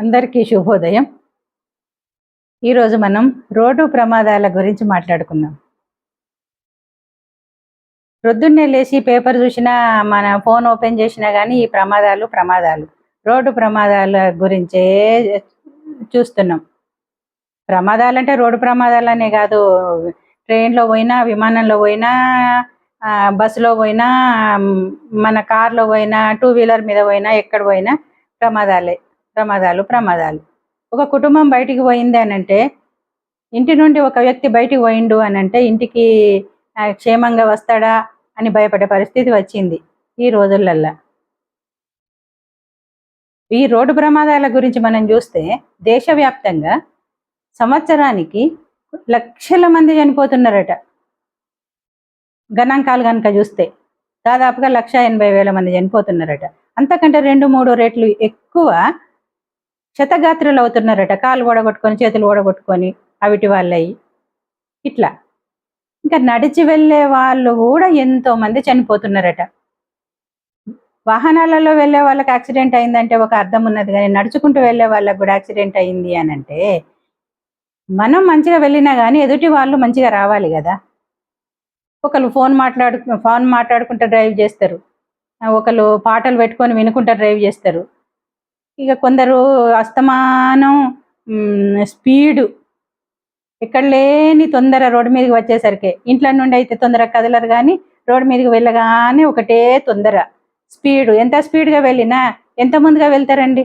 అందరికీ శుభోదయం. ఈరోజు మనం రోడ్డు ప్రమాదాల గురించి మాట్లాడుకుందాం. రొద్దున్నే లేచి పేపర్ చూసినా మన ఫోన్ ఓపెన్ చేసినా కానీ ఈ ప్రమాదాలు ప్రమాదాలు. రోడ్డు ప్రమాదాల గురించే చూస్తున్నాం. ప్రమాదాలంటే రోడ్డు ప్రమాదాలనే కాదు. ట్రైన్లో పోయినా విమానంలో పోయినా బస్సులో పోయినా మన కార్లో పోయినా టూ వీలర్ మీద పోయినా ఎక్కడ పోయినా ప్రమాదాలే. ప్రమాదాలు ప్రమాదాలు. ఒక కుటుంబం బయటికి పోయింది అని అంటే ఇంటి నుండి ఒక వ్యక్తి బయటికి పోయిండు అని అంటే ఇంటికి క్షేమంగా వస్తాడా అని భయపడే పరిస్థితి వచ్చింది ఈ రోజులల్లా. ఈ రోడ్డు ప్రమాదాల గురించి మనం చూస్తే దేశవ్యాప్తంగా సంవత్సరానికి లక్షల మంది చనిపోతున్నారట. గణాంకాలు కనుక చూస్తే దాదాపుగా లక్ష ఎనభై వేల మంది చనిపోతున్నారట. అంతకంటే రెండు మూడు రేట్లు ఎక్కువ శతగాత్రులు అవుతున్నారట కాలు ఓడగొట్టుకొని చేతులు ఓడగొట్టుకొని అవిటి వాళ్ళయి. ఇట్లా. ఇంకా నడిచి వెళ్ళే వాళ్ళు కూడా ఎంతో మంది చనిపోతున్నారట. వాహనాలలో వెళ్ళే వాళ్ళకి యాక్సిడెంట్ అయిందంటే ఒక అర్థం ఉన్నది కానీ నడుచుకుంటూ వెళ్ళే వాళ్ళకి కూడా యాక్సిడెంట్ అయింది అని అంటే మనం మంచిగా వెళ్ళినా కానీ ఎదుటి వాళ్ళు మంచిగా రావాలి కదా. ఒకళ్ళు ఫోన్ మాట్లాడు ఫోన్ మాట్లాడుకుంటూ డ్రైవ్ చేస్తారు. ఒకళ్ళు పాటలు పెట్టుకొని వినుకుంటూ డ్రైవ్ చేస్తారు. ఇక కొందరు అస్తమానం స్పీడు ఎక్కడ లేని తొందర రోడ్డు మీదకి వచ్చేసరికి ఇంట్లో నుండి అయితే తొందర కదలరు కానీ రోడ్డు మీదకి వెళ్ళగానే ఒకటే తొందర. స్పీడు. ఎంత స్పీడ్గా వెళ్ళినా ఎంత ముందుగా వెళ్తారండి?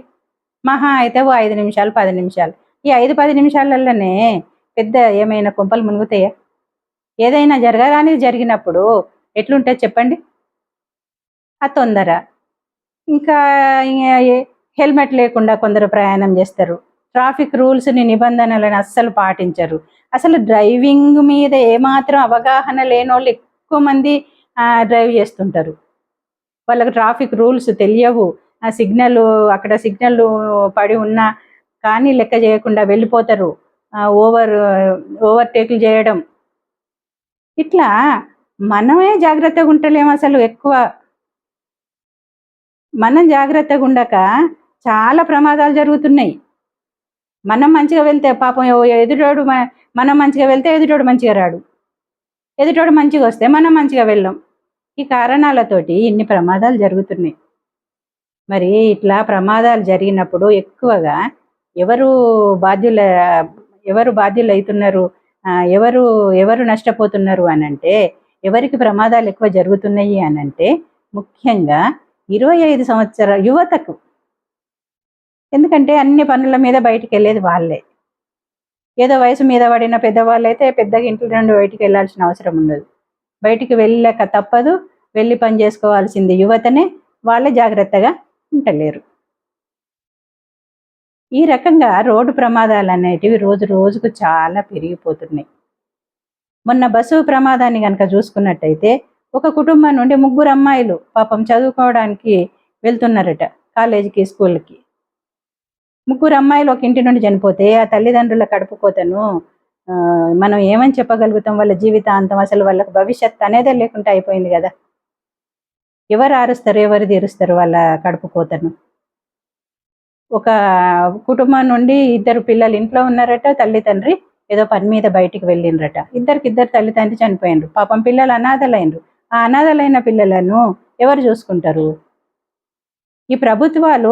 మహా అయితే ఓ ఐదు నిమిషాలు పది నిమిషాలు. ఈ ఐదు పది నిమిషాలలోనే పెద్ద ఏమైనా కొంపలు మునుగుతాయా? ఏదైనా జరగరానిది జరిగినప్పుడు ఎట్లుంటే చెప్పండి? ఆ తొందర. ఇంకా హెల్మెట్ లేకుండా కొందరు ప్రయాణం చేస్తారు. ట్రాఫిక్ రూల్స్ని నిబంధనలను అస్సలు పాటించరు. అసలు డ్రైవింగ్ మీద ఏమాత్రం అవగాహన లేని వాళ్ళు ఎక్కువ మంది డ్రైవ్ చేస్తుంటారు. వాళ్ళకి ట్రాఫిక్ రూల్స్ తెలియవు. ఆ సిగ్నల్ అక్కడ సిగ్నల్ పడి ఉన్నా కానీ లెక్క చేయకుండా వెళ్ళిపోతారు. ఓవర్ ఓవర్టేక్లు చేయడం. ఇట్లా మనమే జాగ్రత్తగా ఉంటలేము అసలు ఎక్కువ. మనం జాగ్రత్తగా ఉండక చాలా ప్రమాదాలు జరుగుతున్నాయి. మనం మంచిగా వెళ్తే పాపం ఎదుటోడు మనం మంచిగా వెళ్తే ఎదుటోడు మంచిగా రాడు. ఎదుటోడు మంచిగా వస్తే మనం మంచిగా వెళ్ళాం. ఈ కారణాలతోటి ఇన్ని ప్రమాదాలు జరుగుతున్నాయి. మరి ఇట్లా ప్రమాదాలు జరిగినప్పుడు ఎక్కువగా ఎవరు బాధ్యుల ఎవరు బాధ్యులు అవుతున్నారు ఎవరు ఎవరు నష్టపోతున్నారు అని అంటే ఎవరికి ప్రమాదాలు ఎక్కువ జరుగుతున్నాయి అని అంటే ముఖ్యంగా ఇరవై ఐదు సంవత్సరాల యువతకు ఎందుకంటే అన్ని పనుల మీద బయటికి వెళ్ళేది వాళ్ళే. ఏదో వయసు మీద పడిన పెద్దవాళ్ళు అయితే పెద్దగా ఇంట్లో నుండి బయటికి వెళ్ళాల్సిన అవసరం ఉండదు. బయటికి వెళ్ళక తప్పదు. వెళ్ళి పని చేసుకోవాల్సింది యువతనే. వాళ్ళే జాగ్రత్తగా ఉండలేరు. ఈ రకంగా రోడ్డు ప్రమాదాలు అనేటివి రోజు రోజుకు చాలా పెరిగిపోతున్నాయి. మొన్న బస్సు ప్రమాదాన్ని కనుక చూసుకున్నట్టయితే ఒక కుటుంబం నుండి ముగ్గురు అమ్మాయిలు పాపం చదువుకోవడానికి వెళ్తున్నారట కాలేజీకి స్కూల్కి. ముగ్గురు అమ్మాయిలు ఒక ఇంటి నుండి చనిపోతే ఆ తల్లిదండ్రుల కడుపుకోతను ఆ, మనం ఏమని చెప్పగలుగుతాం? వాళ్ళ జీవితాంతం అసలు వాళ్ళకి భవిష్యత్ అనేదే లేకుండా అయిపోయింది కదా. ఎవరు ఆరుస్తారు? ఎవరు తీరుస్తారు వాళ్ళ కడుపుకోతను ఒక కుటుంబం నుండి ఇద్దరు పిల్లలు ఇంట్లో ఉన్నారట తల్లి తండ్రి ఏదో పని మీద బయటికి వెళ్ళిండ్రట. ఇద్దరికి ఇద్దరు తల్లి తండ్రి చనిపోయిండ్రు. పాపం పిల్లలు అనాథలైనరు ఆ అనాథలైన పిల్లలను ఎవరు చూసుకుంటారు? ఈ ప్రభుత్వాలు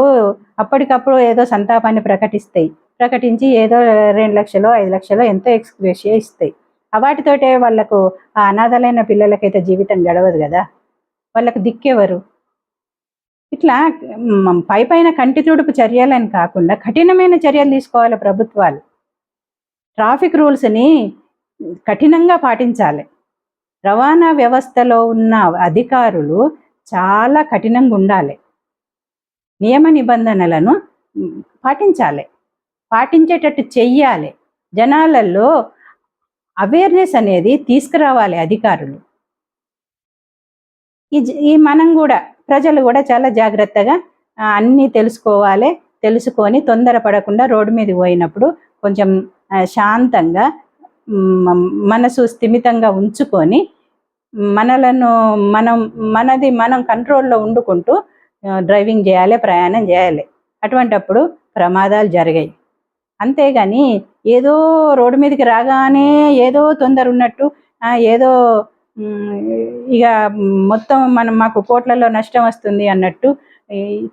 అప్పటికప్పుడు ఏదో సంతాపాన్ని ప్రకటిస్తాయి. ప్రకటించి ఏదో రెండు లక్షలు ఐదు లక్షలు ఎంతో ఎక్స్గ్రేషియా ఇస్తాయి. అవాటితోటే వాటితోటే వాళ్ళకు ఆ అనాథలైన పిల్లలకైతే జీవితం గడవదు కదా. వాళ్ళకు దిక్కేవారు? ఇట్లా పై పైన కంటి తుడుపు చర్యలని కాకుండా కఠినమైన చర్యలు తీసుకోవాలి ప్రభుత్వాలు. ట్రాఫిక్ రూల్స్ని కఠినంగా పాటించాలి. రవాణా వ్యవస్థలో ఉన్న అధికారులు చాలా కఠినంగా ఉండాలి. నియమ నిబంధనలను పాటించాలి. పాటించేటట్టు చెయ్యాలి. జనాలలో అవేర్నెస్ అనేది తీసుకురావాలి అధికారులు. ఈ మనం కూడా ప్రజలు కూడా చాలా జాగ్రత్తగా అన్నీ తెలుసుకోవాలి తెలుసుకొని తొందరపడకుండా రోడ్డు మీద పోయినప్పుడు కొంచెం శాంతంగా మనసు స్థిమితంగా ఉంచుకొని మనలను మనం మనది మనం కంట్రోల్లో ఉండుకుంటూ డ్రైవింగ్ చేయాలి ప్రయాణం చేయాలి. అటువంటప్పుడు ప్రమాదాలు జరిగాయి. అంతేగాని ఏదో రోడ్డు మీదకి రాగానే ఏదో తొందర ఉన్నట్టు ఏదో ఇక మొత్తం మనం మాకు కోట్లలో నష్టం వస్తుంది అన్నట్టు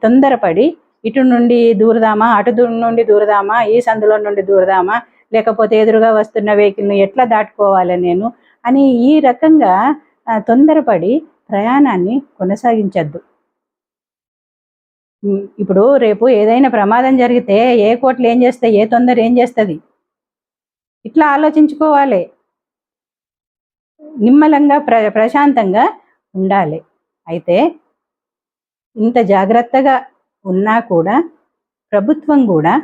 తొందరపడి ఇటు నుండి దూరదామా అటు నుండి దూరదామా ఈ సందులో నుండి దూరదామా లేకపోతే ఎదురుగా వస్తున్న వెహికల్ని ఎట్లా దాటుకోవాలి నేను అని ఈ రకంగా తొందరపడి ప్రయాణాన్ని కొనసాగించద్దు. ఇప్పుడు రేపు ఏదైనా ప్రమాదం జరిగితే ఏ కోట్లు ఏం చేస్తాయి ఏ తొందర ఏం చేస్తుంది? ఇట్లా ఆలోచించుకోవాలి. నిమ్మలంగా ప్ర ప్రశాంతంగా ఉండాలి. అయితే ఇంత జాగ్రత్తగా ఉన్నా కూడా ప్రభుత్వం కూడా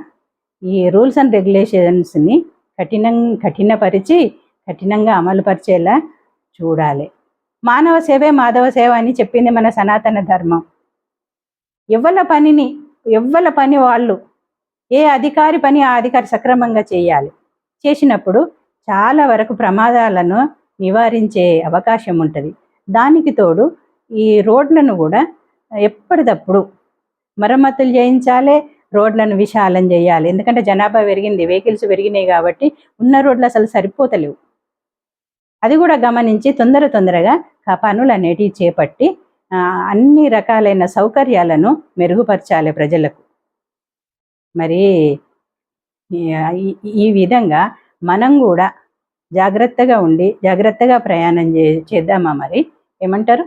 ఈ రూల్స్ అండ్ రెగ్యులేషన్స్ని కఠినం కఠినపరిచి కఠినంగా అమలుపరిచేలా చూడాలి. మానవ సేవే మాధవ సేవ అని చెప్పింది మన సనాతన ధర్మం. ఎవ్వల పనిని ఎవ్వల పని వాళ్ళు ఏ అధికారి పని ఆ అధికారి సక్రమంగా చేయాలి. చేసినప్పుడు చాలా వరకు ప్రమాదాలను నివారించే అవకాశం ఉంటుంది. దానికి తోడు ఈ రోడ్లను కూడా ఎప్పటికప్పుడు మరమ్మతులు చేయించాలి రోడ్లను విశాలం చేయాలి. ఎందుకంటే జనాభా పెరిగింది వెహికల్స్ పెరిగినాయి కాబట్టి ఉన్న రోడ్లు అసలు సరిపోతలేవు. అది కూడా గమనించి తొందర తొందరగా ఆ పనులు అనేటివి చేపట్టి అన్ని రకాలైన సౌకర్యాలను మెరుగుపరచాలి ప్రజలకు. మరి ఈ- విధంగా మనం కూడా జాగ్రత్తగా ఉండి జాగ్రత్తగా ప్రయాణం చే చేద్దామా మరి? ఏమంటారు?